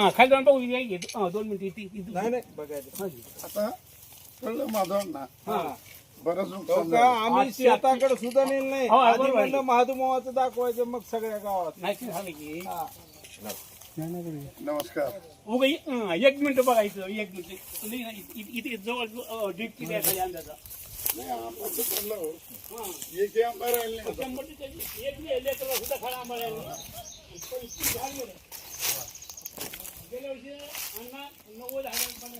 हा खाली जाऊन बघू या, ये. हा, दोन मिनिटं इथे- इथे. नाही नाही बघायचं हा. आता कळलं माधवांना हा. बरंच हो नुकसान का झालं. आम्ही आजची- शेताकडे सुद्धा नेलं नाही हो, आधी बरोबर आहे. म्हणलं महादुमावाचं दाखवायचं मग सगळ्या गावात नाही ते झालं की हा. नमस्कार उगा एक हा, एक मिनिट बघायचं एक मिनिट नाही, नाही, इथे- इथे जवळ डीप किती आहे खाली अंदाजा नाही हा. एक हे आंबा राहिले नाही आता. शंभर टक्के एक नाही, लेकरं सुद्धा खाला आम्हाला यांनी. पण इतकी झाड गेलं. गेल्या वर्षी अण्णा नव्वद हजार पण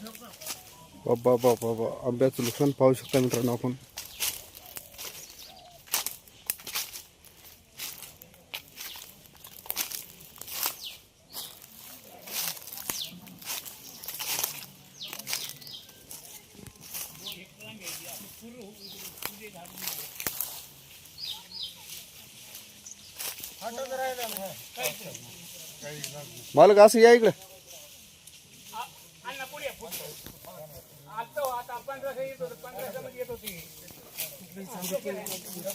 बाबा बाबा बाबा आंब्याचं नुकसान पाहू शकता मित्रांनो आपण. मालक असं या इकडे अण्णा पुढे ये, पुढे. आता हो, आता पंधराशे येत होते पंधराशे मध्ये येत होती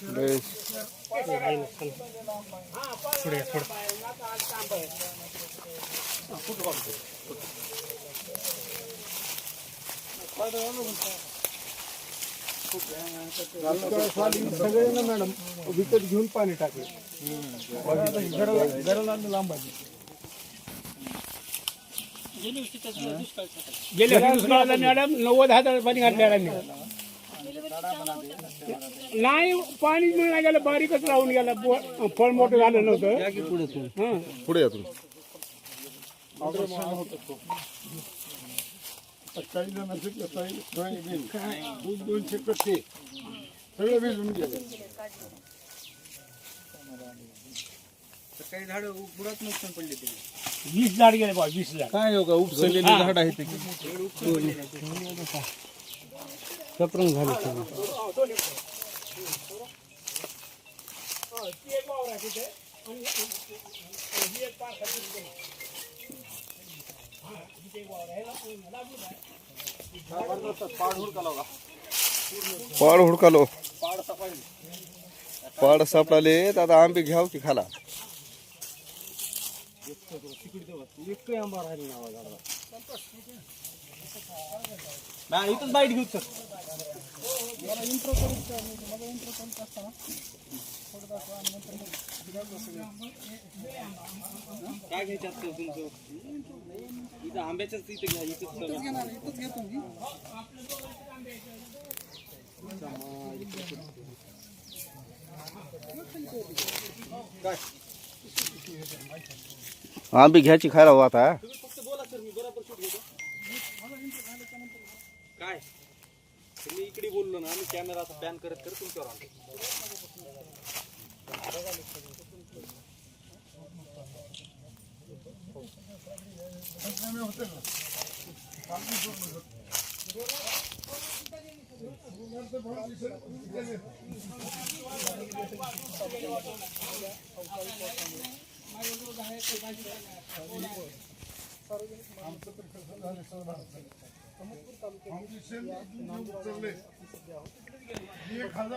बेस. राजकारण साली सगळे ना मॅडम विकत घेऊन पाणी टाकले घराला लांब आहे. गेल्या वर्षी दुष्काळाला मॅडम नव्वद हजार पाणी घातलं मॅडमने. नाही पाणी मिळणार गेलं बारीकच राहून गेलं. फळ मोठं झालं नव्हतं. हं. पुढे या तुम्ही आता काही जणांचे कसं आहे सोयाबीन दूध दोनशे कट्टे. सगळं भिजून गेलं. काही झाड बुडात नुकसान पडले ते. वीस झाड गेले बा वीस झाड. काय हो का उपसलेले झाड आहे ते. सप्रंग झाले सगळे. पाड हुडकालो. पाड सापडाले तर आता आंबे घ्याव की खाला? नाही इथंच बाईट घेऊ सर काय घ्यायचं असतं तुमचं? इथं आंब्याच्याच इथं घ्या इथंच घेतो आंबे घ्यायची खायला हो आता काय? मी इकडे बोललो ना आम्ही कॅमेरा असा पॅन करत करत तुमच्यावर आलो.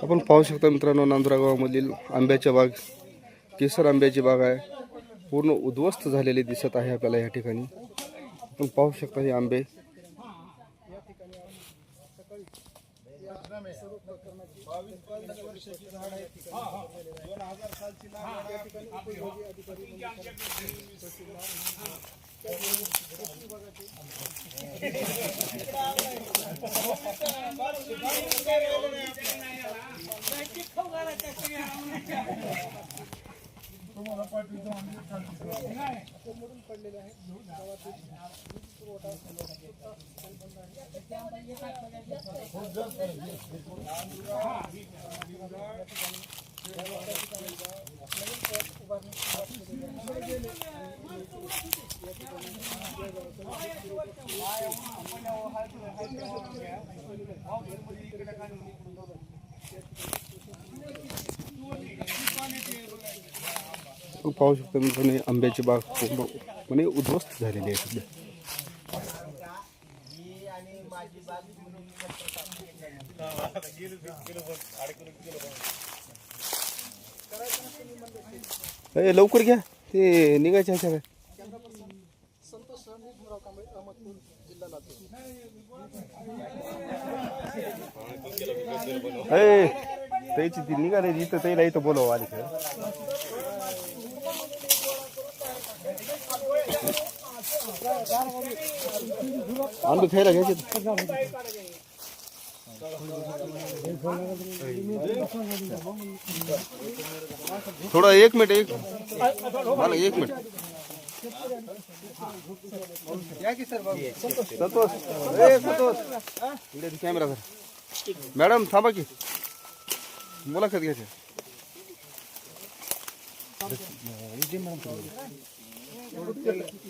आपण पाहू शकता मित्रांनो नांदुरा गावामधील आंब्याच्या बाग केसर आंब्याची बाग आहे. पूर्ण उद्ध्वस्त झालेली दिसत आहे आपल्याला या ठिकाणी. आपण पाहू शकता हे आंबे. बावीस पंचवीस वर्षाची झाड आहेत दोन हजार सालची पडलेले आहेत पाहू शकतो मित्रांनो आंब्याची बाग पूर्णपणे उद्ध्वस्त झालेली आहे सध्या. लवकर घ्या. ते निघायच्या काय ए, त्याची ती निघाले इथं त्याला इथं बोलवा आली काय आणलं खायला घ्यायचे थोडं एक मिनिट एक मला एक मिनिट. संतोष ए, संतोष इकडे ते कॅमेरा धर मॅडम थांबा की मुलाखत घ्यायची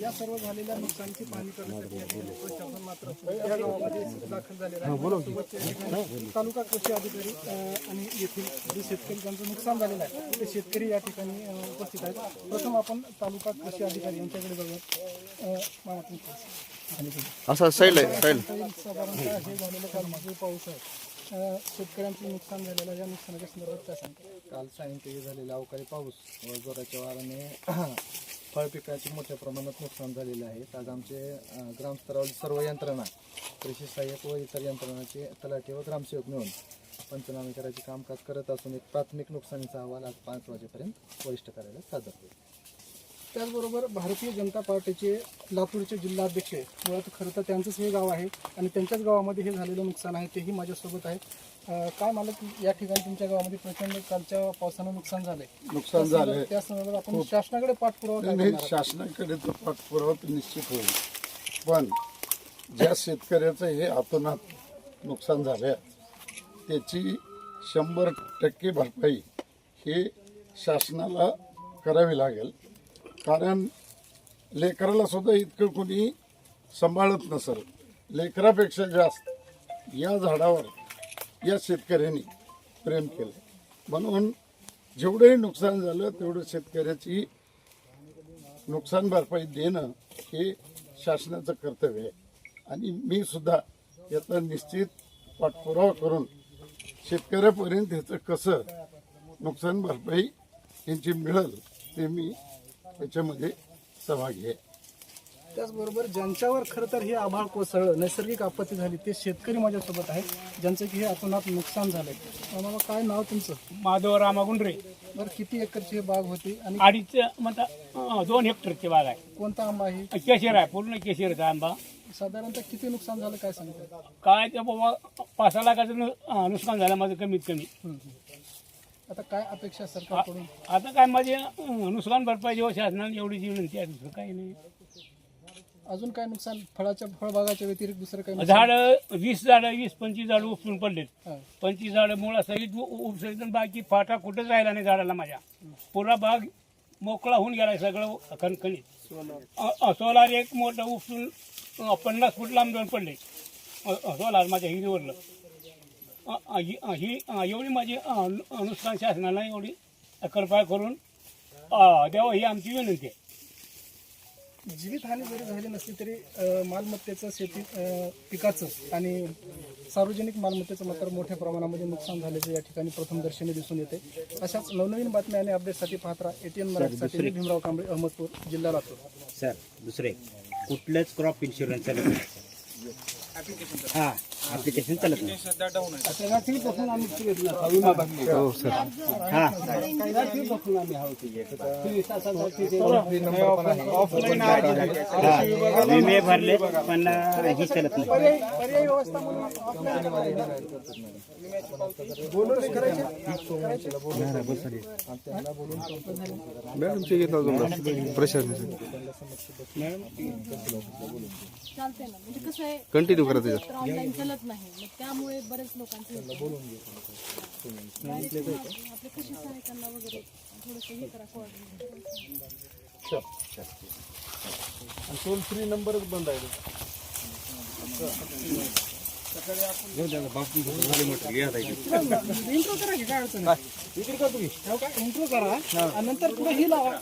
या सर्व झालेल्या नुकसानीची पाहणी करण्यासाठी आपण प्रशासन मात्र या गावामध्ये दाखल झालेला आहे. तालुका कृषी अधिकारी आणि येथील जे शेतकरी ज्यांचं नुकसान झालेलं आहे ते शेतकरी या ठिकाणी उपस्थित आहेत. प्रथम आपण तालुका कृषी अधिकारी यांच्याकडे तुमचं. असा साईड आहे हे मागे पाऊस आहे. शेतकऱ्यांचं नुकसान झालेलं आहे. या नुकसानाच्या संदर्भात काय सांगता काल सायंकाळी झालेला अवकाळी पाऊस जोराच्या वाराने फळपिकाचे मोठ्या प्रमाणात नुकसान झालेले आहे. आज आमचे ग्रामस्तरावरील सर्व यंत्रणा कृषी सहाय्यक व इतर यंत्रणाचे तलाठी व ग्रामसेवक मिळून पंचनामे करायचे कामकाज करत असून एक प्राथमिक नुकसानीचा अहवाल आज पाच वाजेपर्यंत वरिष्ठ कार्यालयात सादर होईल. त्याचबरोबर भारतीय जनता पार्टीचे लातूरचे जिल्हाध्यक्ष मुळात खरं तर त्यांचंच हे गाव आहे आणि त्यांच्याच गावामध्ये हे झालेलं नुकसान आहे तेही माझ्यासोबत आहे काय मला की या ठिकाणी तुमच्या गावामध्ये प्रचंड कालच्या पावसानं नुकसान झालंय. नुकसान झालंय. त्या संदर्भात आपण शासनाकडे पाठपुरावा काय करणार? शासनाकडे तो पाठपुरावा तर निश्चित होईल. पण ज्या शेतकऱ्याचं हे अतोनात नुकसान झालं त्याची शंभर टक्के भरपाई हे शासनाला करावी लागेल. कारण लेकराला सुद्धा इतकं कोणी सांभाळत नसेल. लेकरापेक्षा जास्त या झाडावर या शेतकऱ्यांनी प्रेम केलं. म्हणून जेवढंही नुकसान झालं तेवढं शेतकऱ्याची नुकसान भरपाई देणं हे शासनाचं कर्तव्य आहे. आणि मी सुद्धा याचा निश्चित पाठपुरावा करून शेतकऱ्यापर्यंत ह्याचं कसं नुकसान भरपाई यांची मिळेल ते मी त्याच्यामध्ये सहभागी आहे. त्याचबरोबर ज्यांच्यावर खरं तर हे आभाळ कोसळलं नैसर्गिक आपत्ती झाली ते शेतकरी माझ्यासोबत आहे ज्यांचं की हे अतोनात नुकसान झालंय. मामा काय नाव तुमचं? माधव रामागुंडरे बरं किती एकरची हे बाग होती आणि अडीच म्हणता दोन हेक्टरची बाग आहे. कोणता आंबा आहे? केशर आहे पूर्ण केशरचा आंबा. साधारणतः किती नुकसान झालं काय सांगता काय ते बाबा पाच सहा लाखाचं नु- नुकसान झालं माझं कमीत कमी. आता काय अपेक्षा सरकारकडून? आता काय माझे अं, नुकसान भरपाई जेव्हा शासनाने एवढी जी विनंती आहे दुसरं काही नाही. अजून काय नुकसान? फळाच्या फळबागाच्या व्यतिरिक्त दुसरं काही नुकसान? झाड वीस झाडं वीस पंचवीस झाडं उपसून पडलेत. हा. पंचवीस झाडं मुळासहित उपसहित आणि बाकी फाटा कुठेच राहिला नाही झाडाला माझ्या. पुरा बाग मोकळा होऊन गेलाय सगळं खणखणीत. अ- अ, सोलार एक मोठं उपसून अ, पन्नास फूट लांब जाऊन पडले. अ, अ, सोलार माझ्या हिरीवरलं अ, अ, ही अ, ही अ, एवढी माझी अ, नु- नुकसान शासनाला एवढी कृपा करून अ, द्यावं ही आमची विनंती आहे. जीवितहानी जरी झाली नसली तरी अं, मालमत्तेचं शेती अं, पिकाचं आणि सार्वजनिक मालमत्तेचं मात्र मोठ्या प्रमाणामध्ये नुकसान झाल्याचं या ठिकाणी प्रथमदर्शनी दिसून येते. अशाच नवनवीन बातम्या आणि अपडेटसाठी पाहत राहा. एटीएन मराठीसाठी मी भीमराव कांबळे अहमदपूर जिल्हा लातूर. सर दुसरे कुठलंच क्रॉप इन्शुरन्स चालत नाही. हा ऍप्लिकेशन चालत नाही. हो सर. हा. हा, विमे भरले पण ही चालत नाही. पर्यायी पर्यायी व्यवस्था म्हणून आपल्या मॅडमचे घेत अजून प्रशासन कंटिन्यू करा त्याच्यात. चालत नाही. मग त्यामुळे बरेच लोकांचे आपल्या कृषी सहायकांना वगैरे थोडस हे करा coordinate. टोल फ्री नंबरच बंद आहे. इंट्रो करा की काय अडचण नाही हो का इंट्रो करा. आणि नंतर पुढे ही लावा.